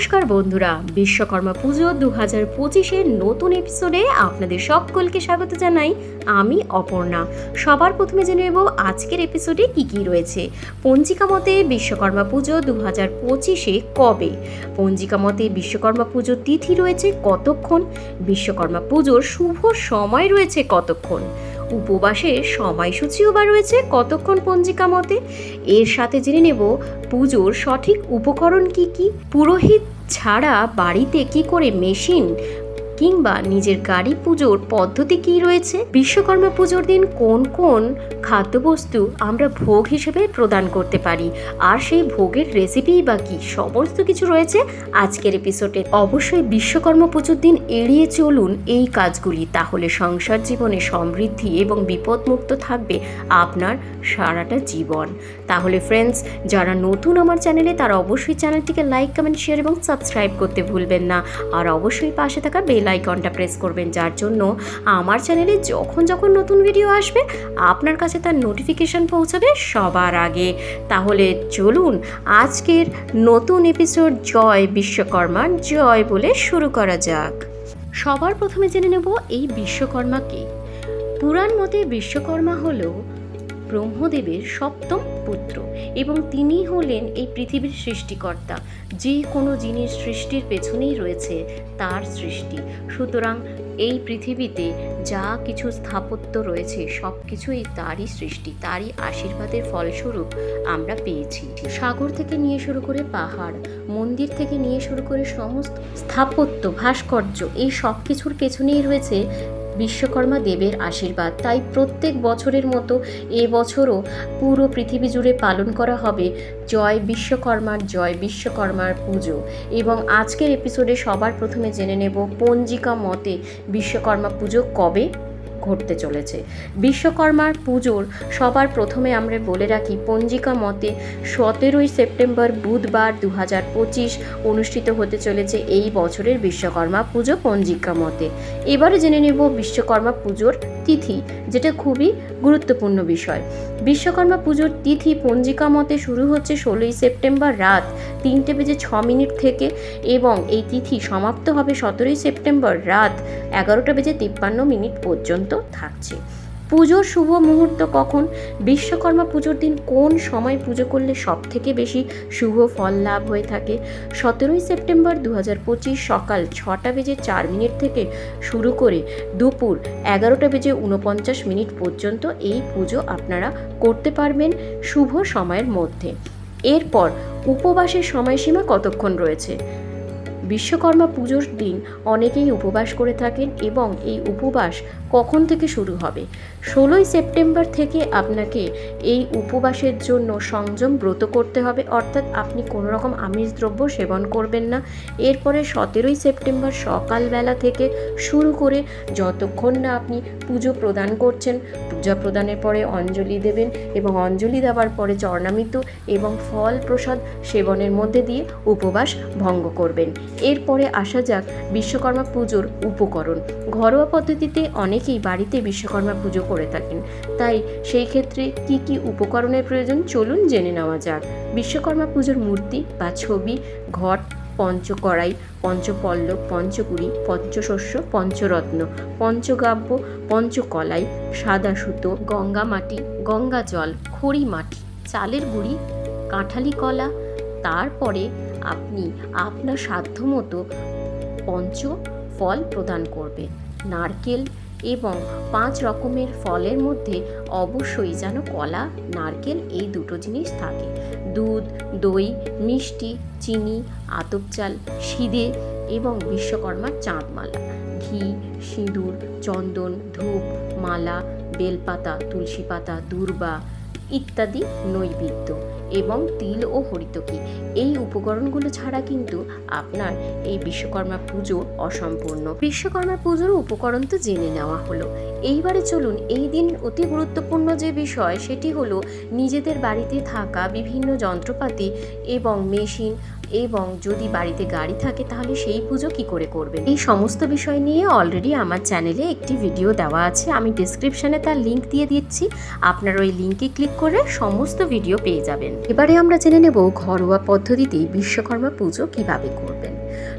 নমস্কার বন্ধুরা, বিশ্বকর্মা পুজো দু হাজার পঁচিশের নতুন এপিসোডে আপনাদের সকলকে স্বাগত জানাই। আমি অপর্ণা। সবার প্রথমে জেনে নেব আজকের এপিসোডে কি কি রয়েছে। পঞ্জিকা মতে বিশ্বকর্মা পুজো দু হাজার পঁচিশে কবে? পঞ্জিকা মতে বিশ্বকর্মা পুজোর তিথি রয়েছে কতক্ষণ? বিশ্বকর্মা পুজোর শুভ সময় রয়েছে কতক্ষণ? উপবাসের সময়সূচিও বা রয়েছে, কতক্ষণ পঞ্জিকা মতে? এর সাথে জেনে নেব পুজোর সঠিক উপকরণ কি কি? পুরোহিত ছাড়া বাড়িতে কি করে মেশিন কিংবা নিজের গাড়ি পুজোর পদ্ধতি কি রয়েছে? বিশ্বকর্মা পুজোর দিন কোন কোন খাদ্যবস্তু আমরা ভোগ হিসেবে প্রদান করতে পারি? আর সেই ভোগের রেসিপি বা কি সমস্ত কিছু রয়েছে? আজকের এপিসোডে অবশ্যই বিশ্বকর্মা পুজোর দিন এড়িয়ে চলুন এই কাজগুলি। তাহলে সংসার জীবনে সমৃদ্ধি এবং বিপদমুক্ত থাকবে আপনার সারাটা জীবন। তাহলে ফ্রেন্ডস যারা নতুন আমার চ্যানেলে তারা অবশ্যই চ্যানেলটিকে লাইক কমেন্ট শেয়ার এবং সাবস্ক্রাইব করতে ভুলবেন না। আর অবশ্যই পাশে থাকা বেল আইকনটা প্রেস করবেন, যার জন্য আমার চ্যানেলে যখন যখন নতুন ভিডিও আসবে, আপনার কাছে তার নোটিফিকেশন পৌঁছাবে সবার আগে। তাহলে চলুন আজকের নতুন এপিসোড জয় বিশ্বকর্মা, জয় বলে শুরু করা যাক। সবার প্রথমে জেনে নেব এই বিশ্বকর্মা কে। পুরাণ মতে বিশ্বকর্মা হল ব্রহ্মদেবের সপ্তম পুত্র। এবং তিনি হলেন এই পৃথিবীর সৃষ্টিকর্তা। যে কোনো জিনিস সৃষ্টির পেছনেই রয়েছে, তার সৃষ্টি। সুতরাং এই পৃথিবীতে যা কিছু স্থাপত্য রয়েছে সব কিছুই তারই সৃষ্টি, তারই আশীর্বাদের ফলস্বরূপ আমরা পেয়েছি। সাগর থেকে নিয়ে শুরু করে পাহাড়, মন্দির থেকে নিয়ে শুরু করে সমস্ত স্থাপত্য, ভাস্কর্য, এই সব কিছুর পেছনেই রয়েছে বিশ্বকর্মা দেবের আশীর্বাদ। তাই প্রত্যেক বছরের মতো এবছরও পুরো পৃথিবী জুড়ে পালন করা হবে জয় বিশ্বকর্মার জয় বিশ্বকর্মার পুজো। এবং আজকের এপিসোডে সবার প্রথমে জেনে নেব পঞ্জিকা মতে বিশ্বকর্মা পুজো কবে? ঘটতে চলেছে। বিশ্বকর্মার পুজোর সবার প্রথমে আমরা বলে রাখি, পঞ্জিকা মতে সতেরোই সেপ্টেম্বর বুধবার দু হাজার পঁচিশ অনুষ্ঠিত হতে চলেছে এই বছরের বিশ্বকর্মা পুজো পঞ্জিকা মতে। এবারে জেনে নেব বিশ্বকর্মা পুজোর তিথি, যেটা খুবই গুরুত্বপূর্ণ বিষয়। বিশ্বকর্মা পুজোর তিথি পঞ্জিকা মতে শুরু হচ্ছে ষোলোই সেপ্টেম্বর রাত তিনটে বেজে ছ মিনিট থেকে এবং এই তিথি সমাপ্ত হবে সতেরোই সেপ্টেম্বর রাত এগারোটা বেজে তিপ্পান্ন মিনিট পর্যন্ত। থাকছে। পুজোর শুভ মুহূর্ত কখন? বিশ্বকর্মা পুজোর দিন কোন সময় পুজো করলে সব থেকে বেশি শুভ ফল লাভ হয়ে থাকে? সতেরোই সেপ্টেম্বর দু পঁচিশ সকাল ছটা বেজে চার মিনিট থেকে শুরু করে দুপুর এগারোটা বেজে উনপঞ্চাশ মিনিট পর্যন্ত এই পুজো আপনারা করতে পারবেন শুভ সময়ের মধ্যে। এরপর উপবাসের সময়সীমা কতক্ষণ রয়েছে? বিশ্বকর্মা পুজোর দিন অনেকেই উপবাস করে থাকেন এবং এই উপবাস কখন থেকে শুরু হবে? ষোলোই সেপ্টেম্বর থেকে আপনাকে এই উপবাসের জন্য সংযম ব্রত করতে হবে। অর্থাৎ আপনি কোনো রকম আমিষ দ্রব্য সেবন করবেন না। এরপরে সতেরোই সেপ্টেম্বর সকালবেলা থেকে শুরু করে যতক্ষণ না আপনি পুজো প্রদান করছেন, পূজা প্রদানের পরে অঞ্জলি দেবেন এবং অঞ্জলি দেওয়ার পরে চরণামিত এবং ফল প্রসাদ সেবনের মধ্যে দিয়ে উপবাস ভঙ্গ করবেন। এরপরে আসা যাক বিশ্বকর্মা পুজোর উপকরণ। ঘরোয়া পদ্ধতিতে অনেকেই বাড়িতে বিশ্বকর্মা পুজো করে থাকেন। তাই সেই ক্ষেত্রে কি কি উপকরণের প্রয়োজন চলুন জেনে নেওয়া যাক। বিশ্বকর্মা পুজোর মূর্তি বা ছবি, ঘট, পঞ্চকড়াই, পঞ্চপল্লব, পঞ্চকুড়ি, পঞ্চশস্য, পঞ্চরত্ন, পঞ্চগাব্য, পঞ্চকলাই সাদা সুতো গঙ্গা মাটি, গঙ্গা জল, খড়ি মাটি, চালের গুঁড়ি, কাঁঠালি কলা, তারপরে আপনি আপনার সাধ্যমতো পঞ্চ ফল প্রদান করবেন। নারকেল এবং পাঁচ রকমের ফলের মধ্যে অবশ্যই যেন কলা, নারকেল এই দুটো জিনিস থাকে। দুধ, দই, মিষ্টি, চিনি, আতপ চাল, সিদে এবং বিশ্বকর্মার চাঁদমালা। ঘি, সিঁদুর, চন্দন, ধূপ, মালা, বেলপাতা, তুলসী পাতা, দূর্বা ইত্যাদি নৈবেদ্য। এবং তিল ও হরিতকি। এই উপকরণগুলো ছাড়া কিন্তু আপনার এই বিশ্বকর্মা পুজো অসম্পূর্ণ। বিশ্বকর্মা পুজোর উপকরণ তো জেনে নেওয়া হলো। এইবারে চলুন এই দিন অতি গুরুত্বপূর্ণ যে বিষয়, সেটি হলো নিজেদের বাড়িতে থাকা বিভিন্ন যন্ত্রপাতি এবং মেশিন এবং যদি বাড়িতে গাড়ি থাকে তাহলে সেই পুজো কি করে করবেন? এই সমস্ত বিষয় নিয়ে অলরেডি আমার চ্যানেলে একটি ভিডিও দেওয়া আছে। আমি ডিসক্রিপশনে তার লিঙ্ক দিয়ে দিচ্ছি। আপনারা ওই লিঙ্কে ক্লিক করে সমস্ত ভিডিও পেয়ে যাবেন। এবারে আমরা জেনে নেব ঘরোয়া পদ্ধতিতে বিশ্বকর্মা পুজো কীভাবে করবেন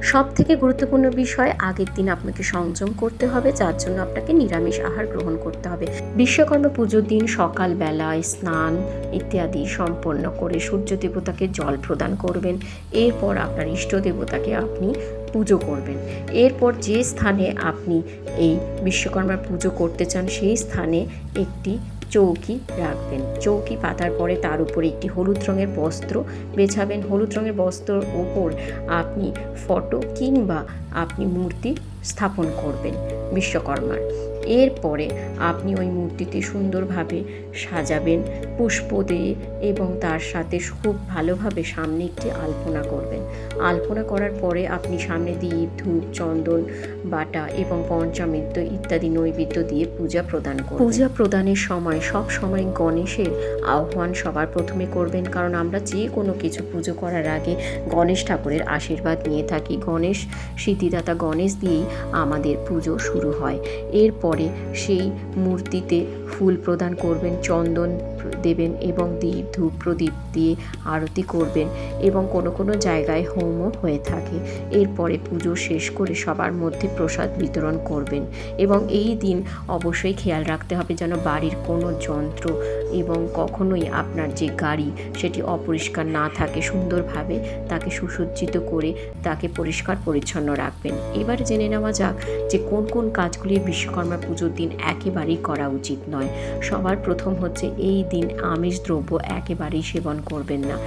সব থেকে গুরুত্বপূর্ণ বিষয়, আগের দিন আপনাকে সংযম করতে হবে, যার জন্য আপনাকে নিরামিষ আহার গ্রহণ করতে হবে। বিশ্বকর্মা পুজোর দিন সকালবেলায় স্নান ইত্যাদি সম্পন্ন করে সূর্য দেবতাকে জল প্রদান করবেন। এরপর আপনার ইষ্ট দেবতাকে আপনি পুজো করবেন। এরপর যে স্থানে আপনি এই বিশ্বকর্মার পুজো করতে চান, সেই স্থানে একটি চৌকি রাখবেন। চৌকি পাতার পরে তার উপরে একটি হলুদ রঙের বস্ত্র বেছাবেন। হলুদ রঙের বস্ত্রর ওপর আপনি ফটো কিংবা আপনি মূর্তি স্থাপন করবেন বিশ্বকর্মার। এরপরে আপনি ওই মূর্তিটি সুন্দরভাবে সাজাবেন, পুষ্প দিয়ে এবং তার সাথে খুব ভালোভাবে সামনে একটি আলপনা করবেন। আলপনা করার পরে আপনি সামনে দ্বীপ ধূপ, চন্দন, বাটা এবং পঞ্চামৃত ইত্যাদি নৈবেদ্য দিয়ে পূজা প্রদান করবেন। পূজা প্রদানের সময় সব সময় গণেশের আহ্বান সবার প্রথমে করবেন, কারণ আমরা যে কোনো কিছু পুজো করার আগে গণেশ ঠাকুরের আশীর্বাদ নিয়ে থাকি। গণেশ সিদ্ধিদাতা গণেশ দিয়েই আমাদের পুজো শুরু হয়। এরপরে সেই মূর্তিতে ফুল প্রদান করবেন, চন্দন দেবেন এবং দীপ, ধূপ প্রদীপ দিয়ে আরতি করবেন এবং কোনো কোনো জায়গায় হোমও হয়ে থাকে। এরপরে পুজো শেষ করে সবার মধ্যে প্রসাদ বিতরণ করবেন এবং এই দিন অবশ্যই খেয়াল রাখতে হবে যেন বাড়ির কোনো যন্ত্র এবং কখনোই আপনার যে গাড়ি সেটি অপরিষ্কার না থাকে, সুন্দরভাবে তাকে সুসজ্জিত করে তাকে পরিষ্কার পরিচ্ছন্ন রাখবেন। এবার জেনে নেওয়া যাক যে কোন কোন কাজগুলি বিশ্বকর্মা পুজোর দিন একেবারেই করা উচিত নয়। সবার প্রথম হচ্ছে এই দিন আমিষ দ্রব্য একেবারেই সেবন করবেন না।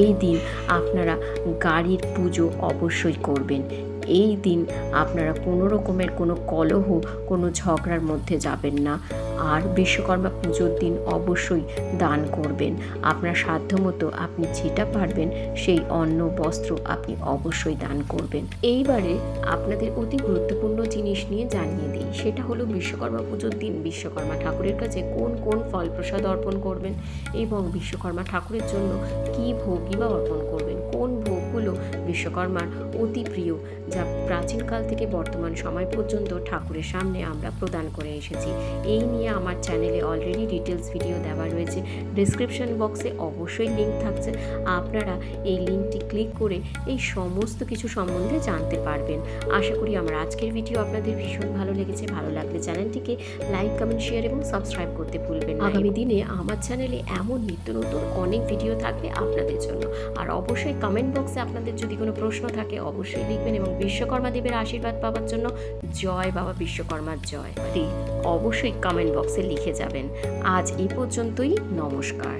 এই দিন আপনারা গাড়ির পুজো অবশ্যই করবেন। এই দিন আপনারা কোনো রকমের কোনো কলহ, কোনো ঝগড়ার মধ্যে যাবেন না। আর বিশ্বকর্মা পুজোর দিন অবশ্যই দান করবেন। আপনার সাধ্যমতো আপনি যেটা পারবেন, সেই অন্ন, বস্ত্র আপনি অবশ্যই দান করবেন। এইবারে আপনাদের অতি গুরুত্বপূর্ণ জিনিস নিয়ে জানিয়ে দিই। সেটা হলো বিশ্বকর্মা পুজোর দিন বিশ্বকর্মা ঠাকুরের কাছে কোন কোন ফল প্রসাদ অর্পণ করবেন এবং বিশ্বকর্মা ঠাকুরের জন্য কী ভোগই বা অর্পণ করবেন? কোন ভোগগুলো বিশ্বকর্মার অতি প্রিয়? যা প্রাচীনকাল থেকে বর্তমান সময় পর্যন্ত ঠাকুরের সামনে আমরা প্রদান করে এসেছি। এই নিয়ে আমার চ্যানেলে অলরেডি ডিটেলস ভিডিও দেওয়া রয়েছে। ডিসক্রিপশন বক্সে অবশ্যই লিঙ্ক থাকছে। আপনারা এই লিঙ্কটি ক্লিক করে এই সমস্ত কিছু সম্বন্ধে জানতে পারবেন। আশা করি আমার আজকের ভিডিও আপনাদের ভীষণ ভালো লেগেছে। ভালো লাগলে চ্যানেলটিকে লাইক কমেন্ট শেয়ার এবং সাবস্ক্রাইব করতে ভুলবেন আগামী দিনে আমার চ্যানেলে এমন নিত্য নতুন অনেক ভিডিও থাকবে আপনাদের জন্য। আর অবশ্যই কমেন্ট বক্সে আপনাদের যদি কোনো প্রশ্ন থাকে, অবশ্যই লিখবেন এবং বিশ্বকর্মা দেবের আশীর্বাদ পাওয়ার জন্য জয় বাবা বিশ্বকর্মার জয়। অবশ্যই কমেন্ট বক্সে লিখে যাবেন। আজ এই পর্যন্তই, নমস্কার।